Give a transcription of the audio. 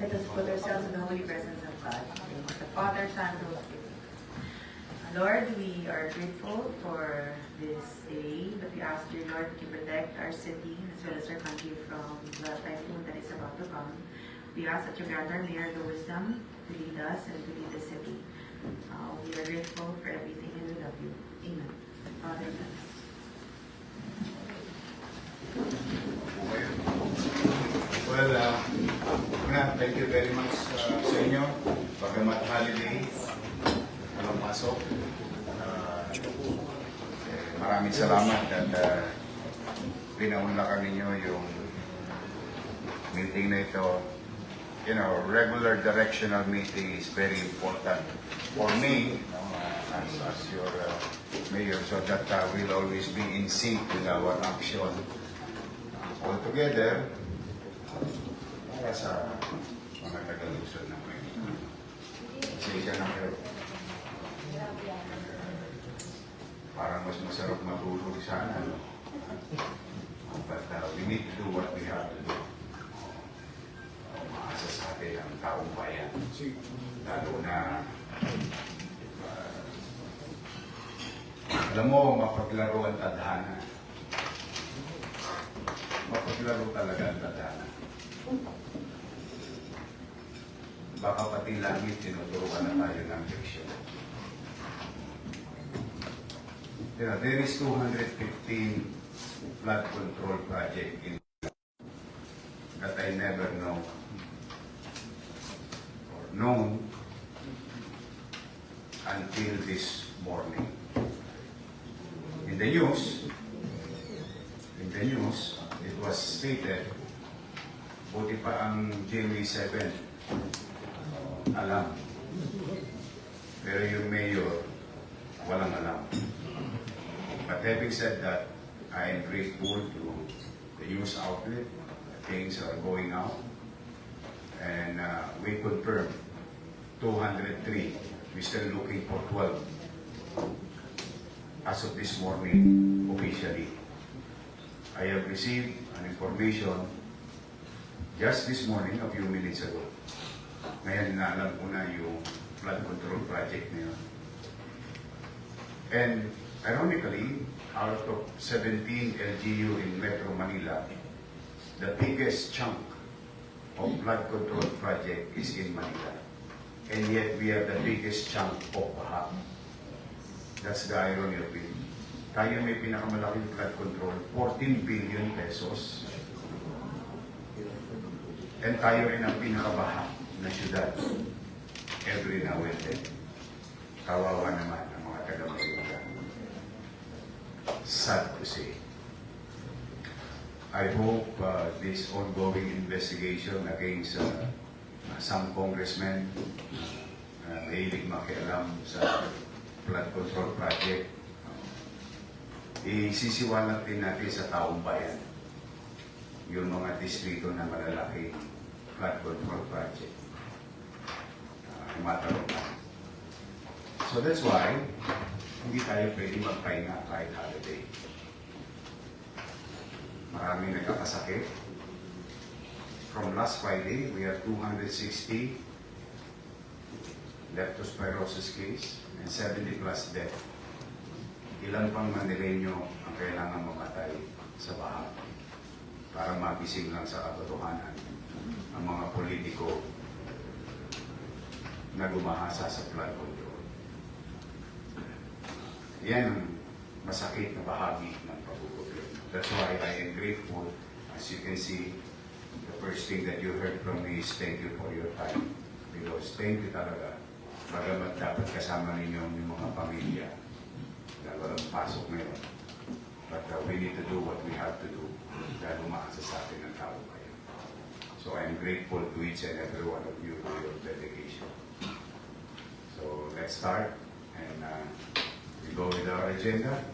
Let us put ourselves in the holy presence of God. The Father, Son, and Holy Spirit. Lord, we are grateful for this day, but we ask you, Lord, to protect our city as well as our country from the typhoon that is about to come. We ask that you grant our mayor the wisdom to lead us and to lead the city. Uh, we are grateful for everything and we love you. Amen. Father. Well, uh, thank you very much uh. Bagamat holiday, walang pasok. Uh, eh, maraming salamat at uh, pinaunlakan ninyo yung meeting na ito. You know, regular directional meeting is very important for me you know, as, as your uh, mayor so that uh, we'll always be in sync with our action all together para sa mga tagalusod na masarap matulog sana, no? But uh, we need to do what we have to do. Umaasa sa atin ang taong bayan. Lalo na uh, alam mo, mapaglaro ang tadhana. Mapaglaro talaga ang tadhana. Baka pati langit tinuturuan na tayo ng leksyon. Yeah, there is 215 flood control project in that I never know or known until this morning. In the news, in the news, it was stated, buti pa ang GMA7 alam. Pero yung mayor, walang alam. But having said that, I am grateful to the news outlet. Things are going out. And uh, we confirm 203. We're still looking for 12. As of this morning, officially. I have received an information just this morning, a few minutes ago. Ngayon na ko na yung flood control project na yun. And ironically, out of 17 LGU in Metro Manila, the biggest chunk of flood control project is in Manila. And yet we have the biggest chunk of Baha. That's the irony of it. Tayo may pinakamalaking flood control, 14 billion pesos. And tayo rin ang pinakabaha na syudad every now and then. Kawawa naman ang mga taga-Maynila. Sad to say. I hope uh, this ongoing investigation against uh, some congressmen uh, mahilig makialam sa flood control project isisiwalat din natin sa taong bayan yung mga distrito na malalaki flood control project. Uh, matarong na. So that's why, hindi tayo pwede magpahinga kahit holiday. Maraming nagkakasakit. From last Friday, we have 260 leptospirosis case and 70 plus death. Ilan pang Manileño ang kailangan mamatay sa baha para magising lang sa katotohanan ang mga politiko na gumahasa sa flood control. Yan ang masakit na bahagi ng pagkukumpleto. That's why I am grateful. As you can see, the first thing that you heard from me is thank you for your time. Because thank you talaga. Bagamat dapat kasama ninyo yung mga pamilya na walang pasok ngayon. But uh, we need to do what we have to do dahil umaasa sa atin ang tao kayo. So I am grateful to each and every one of you for your dedication. So let's start and uh, go with our agenda.